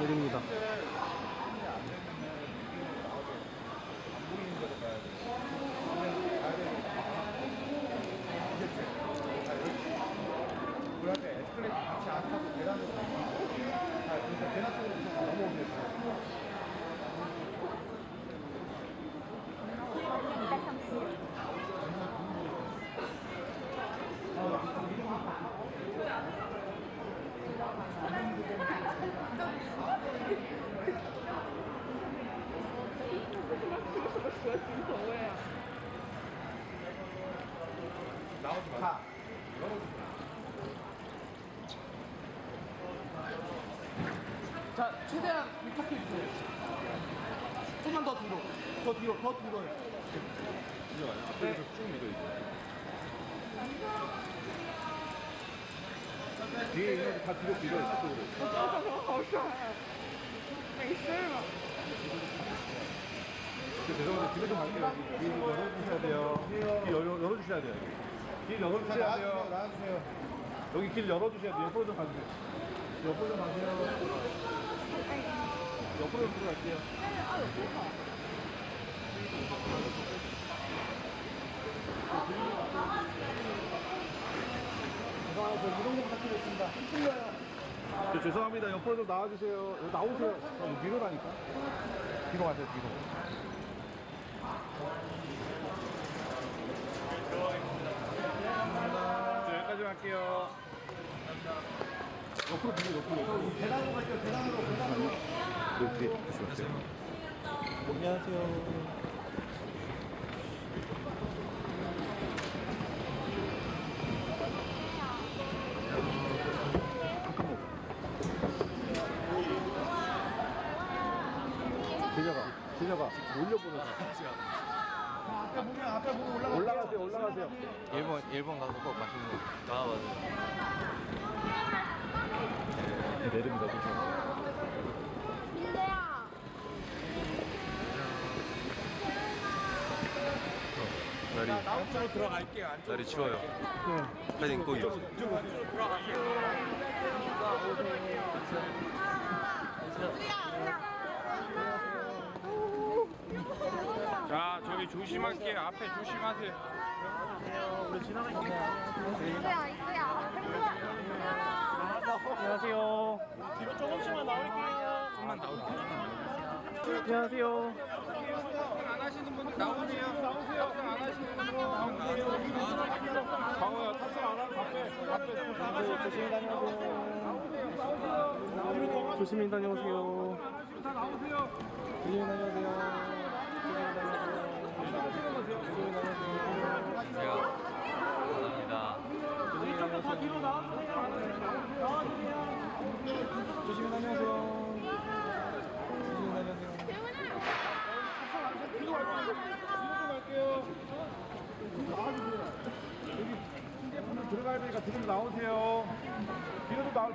내립니다. 우리한테 에스컬레이터 같이 안 타고 계단으로 그러니까 계단 쪽으로 넘어오면 돼요. 가. 자, 최대한 밀착해 주세요. 조금만 더 뒤로. 더 뒤로, 더 뒤로요. 네. 쭉 밀어야지. 뒤에 있는 거다 뒤로 밀어요, 저쪽으로. 저 죄송한데 뒤로 좀 갈게요. 길 열어주셔야 돼요. 열어주셔야 돼요. 길 열어주셔야 돼요. 나와주세요. 여기 길 열어주셔야 돼요. 옆으로 좀 가주세요. 옆으로 좀 가세요. 옆으로 좀 들어갈게요. 죄송합니다. 저 이동 좀 부탁드리겠습니다. 힘들려요. 저 죄송합니다. 옆으로 좀 나와주세요. 여기 나오세요. 어, 뒤로 가니까. 뒤로 가세요, 뒤로. 저 여기까지 갈게요. 옆으로 뒤로, 옆으로. 계단으로 갈게요. 계단으로, 계단으로. 그렇지. 조심하세요. 안녕하세요. 제자가, 제자가 올려보는 거. 앞에 보면, 앞에 보면 올라가. 올라가세요, 올라가세요. 일본 일본 가서 꼭 맛있는 거. 아 맞아. 네, 내립니다, 조심. 민재야. 날이 안쪽으로 들어갈게요. 안쪽으로. 날이 추워요. 패딩 꼭저기 조심할게요. 앞에 조심하세요. 이거야, 이거야. 안녕하세요. 뒤로 조금씩만 나올게요. 조금만 나올게요. 안녕하세요. 안 하시는 분들 나오세요. 나오세요. 안 하시는 분들 나오세요. 방어야, 탑승 안 하면 앞에, 앞에. 조심히 다녀오세요. 조심히 다녀오세요. 다 나오세요. 조심히 다녀오세요. 제가 감사합니다. 조심히 다녀오세요. 조심히 다녀오세요. 들어가야 되니까 뒤로 나오세요. 뒤로 나올